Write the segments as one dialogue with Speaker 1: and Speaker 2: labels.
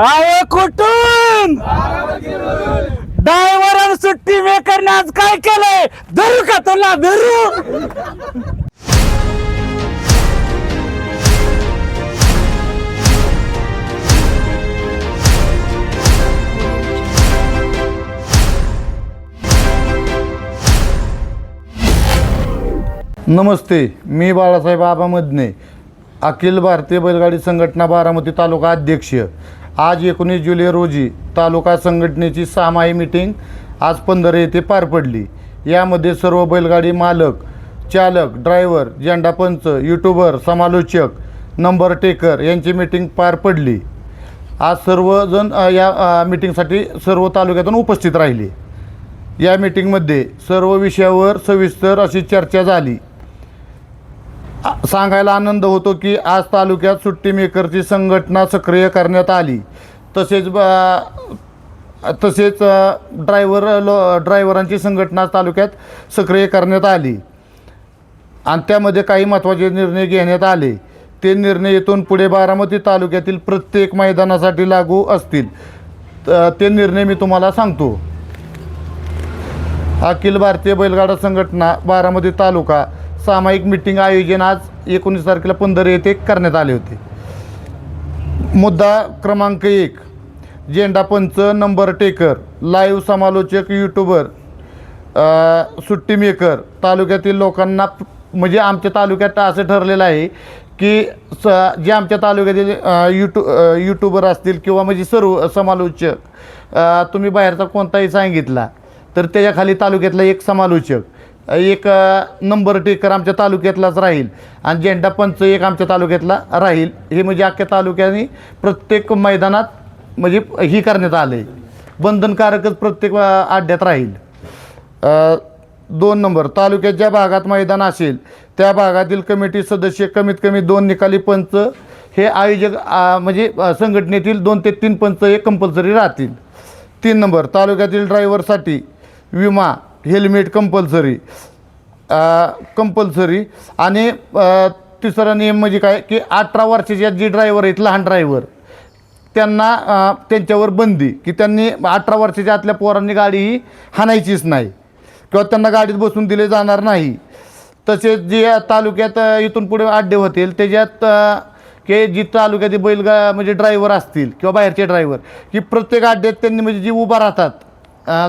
Speaker 1: I कुठून? Driver सुट्टी मेकरने आज काय केलंय? धरू का तुला धरू?
Speaker 2: नमस्ते मी बाळासाहेब आबा मदने अखिल भारतीय बैलगाडी संघटना बारामती तालुका अध्यक्ष. आज एकोणीस जुलै रोजी तालुका संघटनेची सामाई मीटिंग आज पंधरा येथे पार पडली. यामध्ये सर्व बैलगाडी मालक चालक ड्रायव्हर झेंडापंच यूट्यूबर समालोचक नंबर टेकर यांची मीटिंग पार पडली. आज सर्वजण या मिटिंगसाठी मीटिंगसाठी सर्व तालुक्यातून उपस्थित राहिले. या मीटिंगमध्ये सर्व विषयावर सविस्तर अशी चर्चा झाली. सांगायला आनंद होतो की आज तालुक्यात सुट्टी मेकरची संघटना सक्रिय करण्यात आली. तसेच ब- तसेच ड्रायव्हर लो ड्रायव्हरांची संघटना तालुक्यात सक्रिय करण्यात आली. आणि त्यामध्ये काही महत्त्वाचे निर्णय घेण्यात आले. ते निर्णय येथून पुढे बारामती तालुक्यातील प्रत्येक मैदानासाठी लागू असतील. ते निर्णय मी तुम्हाला सांगतो. अखिल भारतीय बैलगाडा संघटना बारामती तालुका सामायिक मिटिंग आयोजन आज एकोणीस तारखेला पंधरा येथे करण्यात आले होते. मुद्दा क्रमांक एक झेंडा पंच नंबर टेकर लाईव्ह समालोचक यूट्यूबर सुट्टी मेकर तालुक्यातील लोकांना म्हणजे आमच्या तालुक्यात असं ठरलेलं आहे की स जे आमच्या तालुक्यातील यूट्यू यूट्यूबर असतील किंवा म्हणजे सर्व समालोचक तुम्ही बाहेरचा कोणताही सांगितला तर त्याच्याखाली तालुक्यातला एक समालोचक एक नंबर टेकर आमच्या तालुक्यातलाच राहील. आणि झेंडा पंच एक आमच्या तालुक्यातला राहील. हे म्हणजे अख्ख्या तालुक्याने प्रत्येक मैदानात म्हणजे ही करण्यात आलं आहे बंधनकारकच प्रत्येक आड्यात राहील. दोन नंबर तालुक्यात ज्या भागात मैदान असेल त्या भागातील कमिटी सदस्य कमीत कमी दोन निकाली पंच हे आयोजक म्हणजे संघटनेतील दोन ते तीन पंच हे कंपल्सरी राहतील. तीन नंबर तालुक्यातील ड्रायव्हरसाठी विमा हेल्मेट कंपल्सरी कंपल्सरी. आणि तिसरा नियम म्हणजे काय की अठरा वर्षाच्या जी ड्रायव्हर आहेत लहान ड्रायव्हर त्यांना त्यांच्यावर बंदी की त्यांनी अठरा वर्षाच्या आतल्या पोरांनी गाडी ही हाणायचीच नाही किंवा त्यांना गाडीत बसून दिले जाणार नाही. तसेच जे तालुक्यात इथून पुढे आड्डे होतील त्याच्यात की जी तालुक्यातील बैलगा म्हणजे ड्रायव्हर असतील किंवा बाहेरचे ड्रायव्हर की प्रत्येक अड्ड्यात त्यांनी म्हणजे जी उभा राहतात.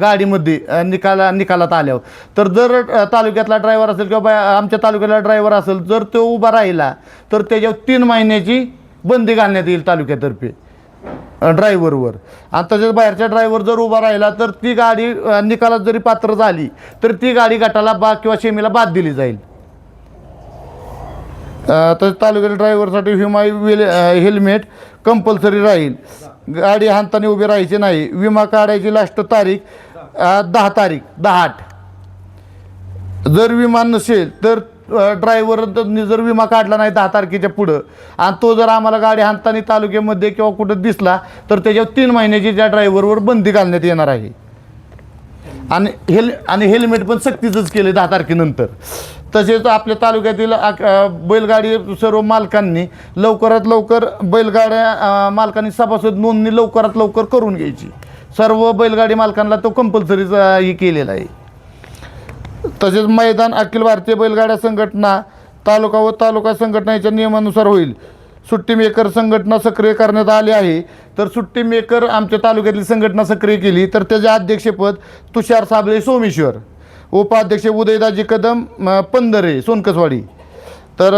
Speaker 2: गाडीमध्ये निकाला निकालात आल्यावर. तर जर तालुक्यातला ड्रायव्हर असेल किंवा बा आमच्या तालुक्यातला ड्रायव्हर असेल जर तो उभा राहिला तर त्याच्यावर तीन महिन्याची बंदी घालण्यात येईल तालुक्यातर्फे ड्रायव्हरवर आणि तसेच बाहेरच्या ड्रायव्हर जर उभा राहिला तर ती गाडी निकालात जरी पात्र झाली तर ती गाडी गटाला बा किंवा शेमीला बाद दिली जाईल. तसेच तालुक्यातील ड्रायव्हरसाठी हिमाय वेल हेल्मेट कंपल्सरी राहील. गाडी हाणताना उभी राहायची नाही. विमा काढायची लास्ट तारीख दहा तारीख दहा आठ. जर विमा नसेल तर ड्रायव्हर जर विमा काढला नाही दहा तारखेच्या पुढं आणि तो जर आम्हाला गाडी हाणताना तालुक्यामध्ये किंवा कुठं दिसला तर त्याच्यावर तीन महिन्याची त्या ड्रायव्हरवर बंदी घालण्यात येणार आहे. आणि हेल आणि हेल्मेट पण सक्तीचंच केले दहा तारखेनंतर. तसेच आपल्या तालुक्यातील आक- बैलगाडी सर्व मालकांनी लवकरात लवकर बैलगाड्या मालकांनी सभासद नोंदणी लवकरात लवकर करून घ्यायची. सर्व बैलगाडी मालकांना तो कंपल्सरीचा हे केलेला आहे. तसेच मैदान अखिल भारतीय बैलगाड्या संघटना तालुका व तालुका संघटनेच्या नियमानुसार होईल. सुट्टी मेकर संघटना सक्रिय करण्यात आली आहे. तर सुट्टी मेकर आमच्या तालुक्यातली संघटना सक्रिय केली. तर त्याचे अध्यक्षपद तुषार साबळे सोमेश्वर. उपाध्यक्ष उदयदाजी कदम पंधरे सोनकसवाडी. तर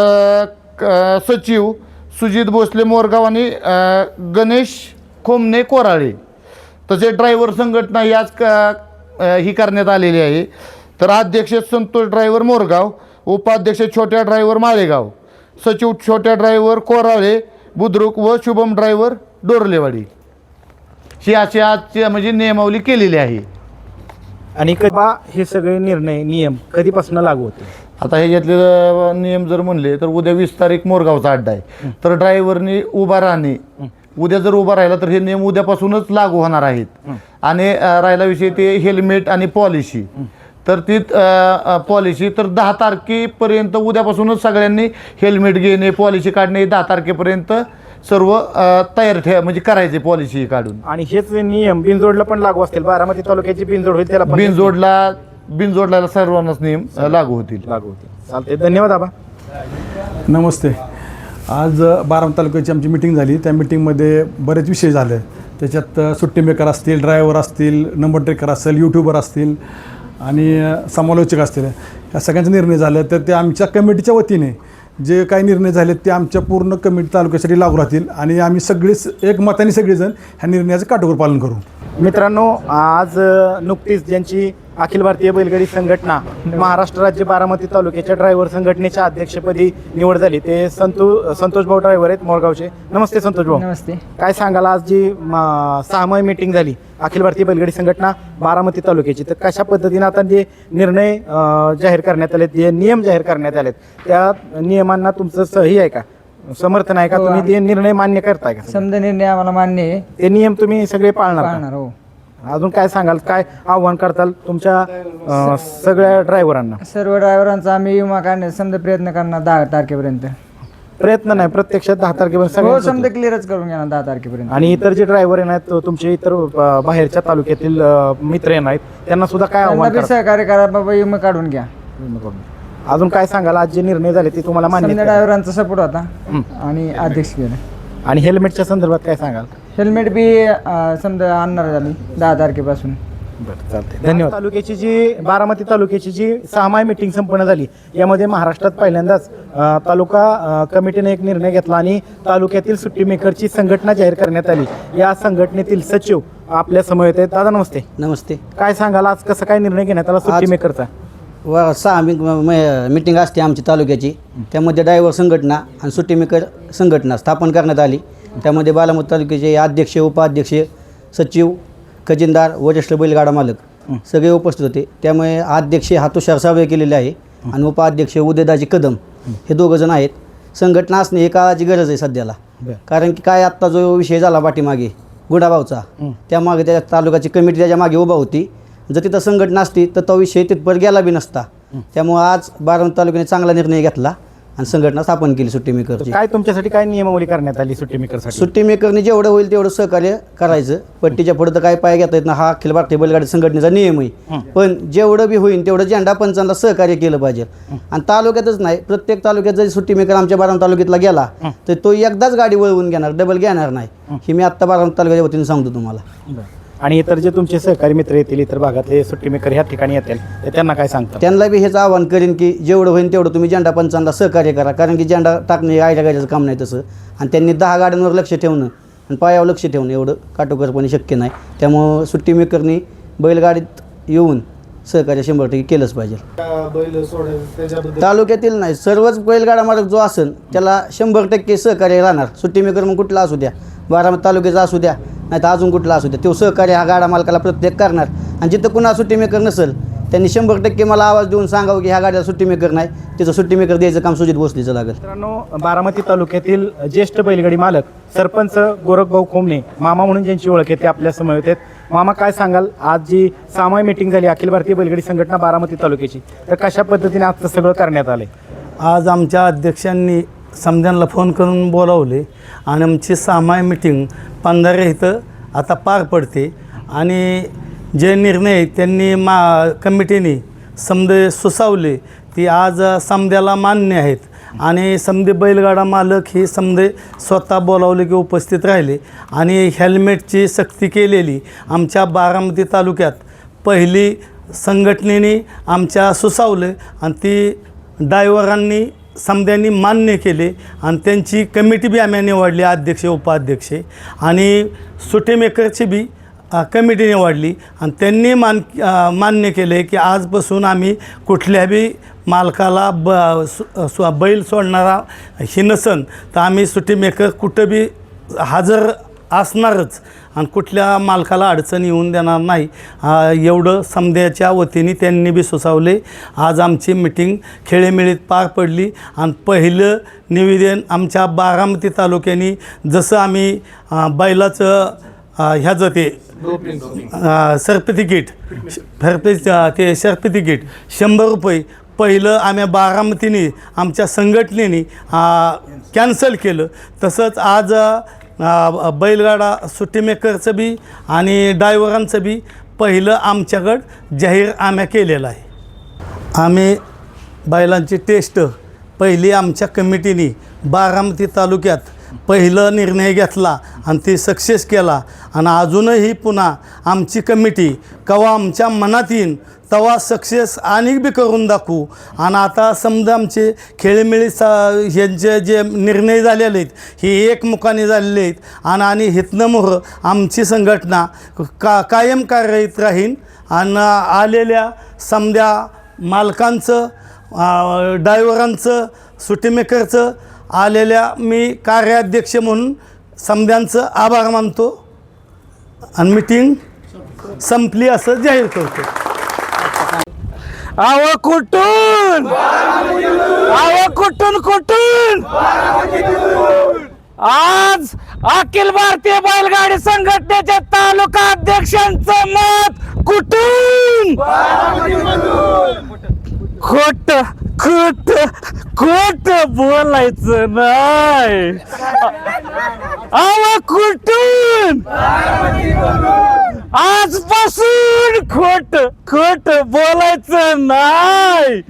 Speaker 2: क- सचिव सुजित भोसले मोरगाव आणि गणेश खोमने कोराळे. तसे ड्रायव्हर संघटना याच आज ही करण्यात आलेली आहे. तर अध्यक्ष संतोष ड्रायव्हर मोरगाव उपाध्यक्ष छोट्या ड्रायव्हर माळेगाव. सचिव छोट्या ड्रायव्हर कोराळे बुद्रुक व शुभम ड्रायव्हर डोरलेवाडी. ही अशी आजची म्हणजे नियमावली केलेली आहे.
Speaker 3: आणि कधी हे सगळे निर्णय नियम कधीपासून लागू होते
Speaker 2: आता ह्याच्यातले अ, नियम जर म्हणले तर उद्या वीस तारीख मोरगावचा अड्डा आहे. तर ड्रायव्हरनी उभा राहणे. उद्या जर उभा राहिला तर हे नियम उद्यापासूनच लागू होणार आहेत. आणि राहिला विषय ते हेल्मेट आणि पॉलिसी तर ती पॉलिसी तर दहा तारखेपर्यंत उद्यापासूनच सगळ्यांनी हेल्मेट घेणे पॉलिसी काढणे दहा तारखेपर्यंत सर्व तयार ठेवा म्हणजे करायचे पॉलिसी काढून.
Speaker 3: आणि हेच नियम बिनजोडला पण लागू असतील. बारामती तालुक्याची बिनजोड होईल त्याला पण
Speaker 2: बिनजोडला बिनजोडला सर्वांनाच नियम अ, लागू होतील.
Speaker 3: लागू होतील. चालते धन्यवाद आबा.
Speaker 4: नमस्ते. आज अ, बारामती तालुक्याची आमची मिटिंग झाली. त्या मिटिंगमध्ये बरेच विषय झाले. त्याच्यात अ, सुट्टी मेकर असतील ड्रायव्हर असतील नंबर ट्रेकर असेल यूट्यूबर असतील आणि अ, समालोचक असतील. या सगळ्यांचा निर्णय झाला. तर ते आमच्या कमिटीच्या वतीने जे काही निर्णय झाले ते आमच्या पूर्ण कमिटी तालुक्यासाठी लागू राहतील आणि आम्ही सगळेच एकमताने सगळेजण ह्या निर्णयाचं काटोकर पालन करू.
Speaker 3: मित्रांनो आज नुकतीच ज्यांची अखिल भारतीय बैलगाडी संघटना महाराष्ट्र राज्य बारामती तालुक्याच्या ड्रायव्हर संघटनेच्या अध्यक्षपदी निवड झाली. ते संतू संतोष भाऊ ड्रायव्हर आहेत मोरगावचे. नमस्ते संतोष भाऊ.
Speaker 5: नमस्ते.
Speaker 3: काय सांगाल आज जी म, सहामाही मीटिंग झाली अखिल भारतीय बैलगाडी संघटना बारामती तालुक्याची तर कशा पद्धतीने आता जे निर्णय जाहीर करण्यात आलेत जे नियम जाहीर करण्यात आलेत त्या नियमांना तुमचं सही आहे का? समर्थन आहे का?
Speaker 5: हो,
Speaker 3: तुम्ही ते निर्णय मान्य करताय का?
Speaker 5: समजा निर्णय आम्हाला मान्य आहे.
Speaker 3: ते नियम तुम्ही सगळे पाळणार का?
Speaker 5: पाळणार हो.
Speaker 3: अजून काय सांगाल? काय आव्हान करताल तुमच्या अ, सगळ्या ड्रायव्हरांना?
Speaker 5: सर्व ड्रायव्हरांचा आम्ही विमा काढण्याचा समजा प्रयत्न करणार दहा तारखेपर्यंत.
Speaker 3: प्रयत्न नाही प्रत्यक्षात दहा तारखेपर्यंत
Speaker 5: हो
Speaker 3: सगळ्यांचं
Speaker 5: समजा. क्लिअरच करून घेणार दहा तारखेपर्यंत.
Speaker 3: आणि इतर जे ड्रायव्हर आहेत तो तुमचे इतर अ, बाहेरच्या तालुक्यातील अ, मित्र येणार आहेत त्यांना सुद्धा काय
Speaker 5: त्यांना
Speaker 3: आव्हान
Speaker 5: बी
Speaker 3: करताल?
Speaker 5: सहकार्य करा बाबा विमा काढून घ्या.
Speaker 3: अजून काय सांगाल? आज जे निर्णय झाले ते तुम्हाला मान्य
Speaker 5: समजा
Speaker 3: आहेत का?
Speaker 5: ड्रायव्हरांचा सपोर्ट होता.
Speaker 3: हं.
Speaker 5: आणि अध्यक्ष गेले.
Speaker 3: आणि हेल्मेटच्या संदर्भात काय सांगाल?
Speaker 5: हेल्मेट बी अं, समजा आणणार झाली दहा तारखेपासून.
Speaker 3: बरं चालते धन्यवाद. तालुक्याची जी बारामती तालुक्याची जी सहामाही मिटिंग संपन्न झाली यामध्ये महाराष्ट्रात पहिल्यांदाच अ, तालुका अ, कमिटीने एक निर्णय घेतला आणि तालुक्यातील सुट्टी मेकरची संघटना जाहीर करण्यात आली. या संघटनेतील सचिव आपल्यासमोर येत आहेत. दादा नमस्ते.
Speaker 6: नमस्ते.
Speaker 3: काय सांगाल? आज कसं काय निर्णय घेण्यात आला सुट्टी
Speaker 6: आज-
Speaker 3: मेकरचा?
Speaker 6: व सहा मी मिटिंग असते आमची तालुक्याची. त्यामध्ये ड्रायव्हर संघटना आणि सुट्टी मेकर संघटना स्थापन करण्यात आली. त्यामध्ये बालामत तालुक्याचे अध्यक्ष उपाध्यक्ष सचिव खजिनदार वरिष्ठ बैलगाडा मालक सगळे उपस्थित होते. त्यामुळे अध्यक्ष हा तुषार साबळे केलेले आहे आणि उपाध्यक्ष उदयदाजी कदम हे दोघं जण आहेत. संघटना असणे ही काळाची गरज आहे सध्याला. कारण की काय आत्ता जो विषय झाला पाठीमागे गुडाभावचा त्यामागे त्या तालुक्याची कमिटी त्याच्यामागे उभा होती. जर तिथं संघटना असती तर तो विषय तिथपर गेला बी नसता. त्यामुळं आज बारामती तालुक्याने चांगला निर्णय घेतला आणि संघटना स्थापन केली सुट्टी मेकरची.
Speaker 3: काय तुमच्यासाठी काय नियमावली करण्यात आली सुट्टी मेकरसाठी?
Speaker 6: सुट्टी मेकरने जेवढं होईल तेवढं सहकार्य करायचं. पट्टीच्या पुढं तर काय पाय घेता येत ना हा अखिल भारतीय बैलगाडी संघटनेचा नियम आहे. पण जेवढं बी होईल तेवढं झेंडा पंचांना सहकार्य केलं पाहिजे. आणि तालुक्यातच नाही प्रत्येक तालुक्यात जरी सुट्टी मेकर आमच्या बाराम तालुक्यातला गेला तर तो एकदाच गाडी वळवून घेणार डबल घेणार नाही. ही मी आत्ता बाराम तालुक्याच्या वतीने सांगतो तुम्हाला.
Speaker 3: आणि इतर जे तुमचे सहकारी मित्र येतील इतर भागातले सुट्टी मेकर ह्या ठिकाणी येतील तर त्यांना काय सांगतात?
Speaker 6: त्यांना बी हेच आवाहन करेन की जेवढं होईल तेवढं तुम्ही झेंडा पंचांना सहकार्य करा. कारण की झेंडा टाकणे आयच्या गायचं काम नाही तसं. आणि त्यांनी दहा गाड्यांवर लक्ष ठेवणं आणि पायावर लक्ष ठेवणं एवढं काटोकरपणे शक्य नाही. त्यामुळं सुट्टी मेकरनी बैलगाडीत येऊन सहकार्य शंभर टक्के केलंच पाहिजे. तालुक्यातील नाही सर्वच बैलगाडा मालक जो असेल त्याला शंभर टक्के सहकार्य राहणार. सुट्टी मेकर मग कुठला असू द्या बारामती तालुक्याचा असू द्या नाही तर अजून कुठला असू द्या तो सहकार्य हा गाडा मालकाला प्रत्येक करणार. आणि जिथं कुणा सुट्टी मेकर नसेल त्यांनी शंभर टक्के मला आवाज देऊन सांगावं की ह्या गाड्याला सुट्टी मेकर नाही. तिचं सुट्टी मेकर द्यायचं काम सुजित भोसलीचं लागेल.
Speaker 3: मित्रांनो बारामती तालुक्यातील ज्येष्ठ बैलगाडी मालक सरपंच गोरखभाऊ खोमणे मामा म्हणून ज्यांची ओळख आहे ते आपल्यासमोर आहेत. मामा काय सांगाल? आज जी सामाय मिटिंग झाली अखिल भारतीय बैलगाडी संघटना बारामती तालुक्याची. तर कशा पद्धतीने आजचं सगळं करण्यात आलंय?
Speaker 7: आज आमच्या अध्यक्षांनी समध्यांना फोन करून बोलावले आणि आमची सामाय मिटिंग पंधरा इथं आता पार पडते. आणि जे निर्णय त्यांनी मा कमिटीने समदे सुसावले ती आज समद्याला मान्य आहेत. आणि समदे बैलगाडा मालक हे समदे स्वतः बोलावले की उपस्थित राहिले. आणि हेल्मेटची सक्ती केलेली आमच्या बारामती तालुक्यात पहिली संघटनेने आमच्या सुसावले आणि ती डायव्हरांनी समद्यांनी मान्य केले आणि त्यांची कमिटी बी आम्ही निवडली अध्यक्ष उपाध्यक्ष. आणि सुटेमेकरची बी कमिटी निवडली. आणि त्यांनी मान मान्य केले की आजपासून आम्ही कुठल्या बी मालकाला ब सु- बैल सोडणारा ही नसन. तर आम्ही सुटीमेकर कुठं बी हजर असणारच. आणि कुठल्या मालकाला अडचण येऊन देणार नाही. एवढं समद्याच्या वतीने त्यांनी बी सुचवले आज आमची मिटिंग खेळेमेळीत पार पडली. आणि पहिलं निवेदन आमच्या बारामती तालुक्याने जसं आम्ही बैलाचं ह्याचं ते सर्टिफिकेट सर्फे ते सर्टिफिकेट शंभर रुपये पहिलं आम्ही बारामतीने आमच्या संघटनेने कॅन्सल केलं. तसंच आज बैलगाडा सुट्टीमेकरचं बी आणि डायव्हरांचं बी पहिलं आमच्याकडं जाहीर आम्ही केलेलं आहे. आम्ही बैलांची टेस्ट पहिली आमच्या कमिटीने बारामती तालुक्यात पहिलं निर्णय घेतला आणि ते सक्सेस केला. आणि अजूनही पुन्हा आमची कमिटी कवा आमच्या मनात येईन तवा सक्सेस आणि बी करून दाखवू. आणि आता समजा आमचे खेळीमेळी सा ह्यांचे जे निर्णय झालेले आहेत हे एकमुखाने झालेले आहेत. आणि आणि हितनं मोहर आमची संघटना का कायम कार्यरत राहीन. आणि आलेल्या समद्या मालकांचं ड्रायव्हरांचं सुटीमेकरचं आलेल्या मी कार्याध्यक्ष म्हणून समद्यांचं आभार मानतो आणि मिटिंग संपली असं जाहीर करतो.
Speaker 1: आव कुठून? आव कुठून कुठून? आज अखिल भारतीय बैलगाडी संघटनेच्या तालुका अध्यक्षांचं मत कुठून? खोट खोट. खोट बोलायचं नाही. आवा कुठून आजपासून खोट खोट बोलायचं नाही.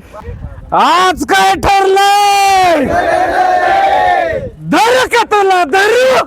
Speaker 1: आज काय ठरलंय? धरू का तुला धरू?